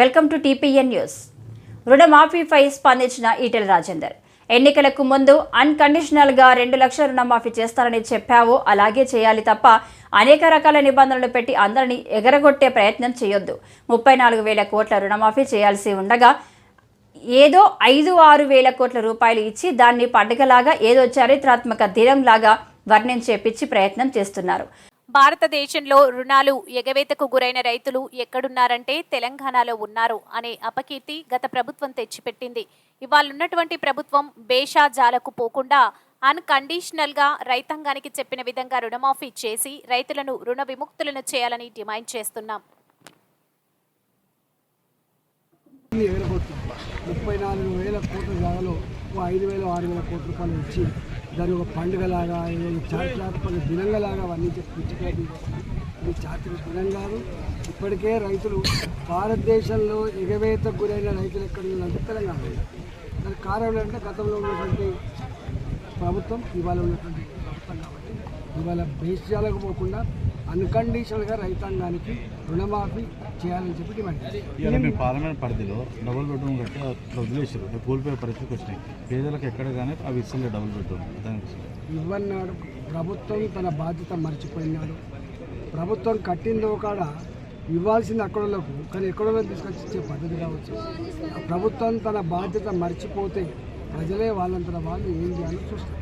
Welcome to TPN news. రుణమాఫీపై స్పందించిన ఈటెల రాజేందర్. ఎన్నికలకు ముందు అన్కండిషనల్గా రెండు లక్షల రుణమాఫీ చేస్తారని చెప్పావు అలాగే చేయాలి తప్ప అనేక రకాల నిబంధనలు పెట్టి అందరినీ ఎగరగొట్టే ప్రయత్నం చేయొద్దు. ముప్పై నాలుగు వేల కోట్ల రుణమాఫీ చేయాల్సి ఉండగా ఏదో ఐదు ఆరు వేల కోట్ల రూపాయలు ఇచ్చి దాన్ని పండుగలాగా ఏదో చారిత్రాత్మక దినంలాగా వర్ణించే పిచ్చి ప్రయత్నం చేస్తున్నారు. భారతదేశంలో రుణాలు ఎగవేతకు గురైన రైతులు ఎక్కడున్నారంటే తెలంగాణలో ఉన్నారు అనే అపకీర్తి గత ప్రభుత్వం తెచ్చిపెట్టింది. ఇవాళున్నటువంటి ప్రభుత్వం బేషాజాలకు పోకుండా అన్కండిషనల్గా రైతాంగానికి చెప్పిన విధంగా రుణమాఫీ చేసి రైతులను రుణ విముక్తులను చేయాలని డిమాండ్ చేస్తున్నాం. ముప్పై నాలుగు వేల కోట్ల జాగాలో ఐదు వేల ఆరు వేల కోట్ల రూపాయలు ఇచ్చి దాని ఒక పండుగలాగా ఏదో చారిత్రాత్మక దినంగలాగా అవన్నీ పిచ్చిపోయింది ఇది చారిత్రక దినం కాదు. ఇప్పటికే రైతులు భారతదేశంలో ఎగవేతకు గురైన రైతులు ఎక్కడ తెలంగాణ. దానికి కారణం ఏంటంటే గతంలో ఉన్నటువంటి ప్రభుత్వం ఇవాళ ఉన్నటువంటి ప్రభుత్వం కాబట్టి ఇవాళ బేస్యాలకు పోకుండా అన్కండిషనల్గా రైతాంగానికి రుణమాఫీ చేయాలని చెప్పి డిమాండ్ మీ పార్లమెంట్ పరిధిలో డబుల్ బెడ్రూమ్ కట్టి వదిలేసారు కూలిపోయే పరిస్థితికి వచ్చినాయి. పేదలకు ఎక్కడ కానీ అవి ఇస్తలేదు డబుల్ బెడ్రూమ్. దానికి ఇవ్వన్నాడు. ప్రభుత్వం తన బాధ్యత మర్చిపోయినాడు. ప్రభుత్వం కట్టిందో కాడ ఇవ్వాల్సింది అక్కడలకు కానీ ఎక్కడో తీసుకొచ్చి ఇచ్చే పద్ధతి కావచ్చు. ప్రభుత్వం తన బాధ్యత మర్చిపోతే ప్రజలే వాళ్ళంతట వాళ్ళు ఏం చేయాలో చూస్తారు.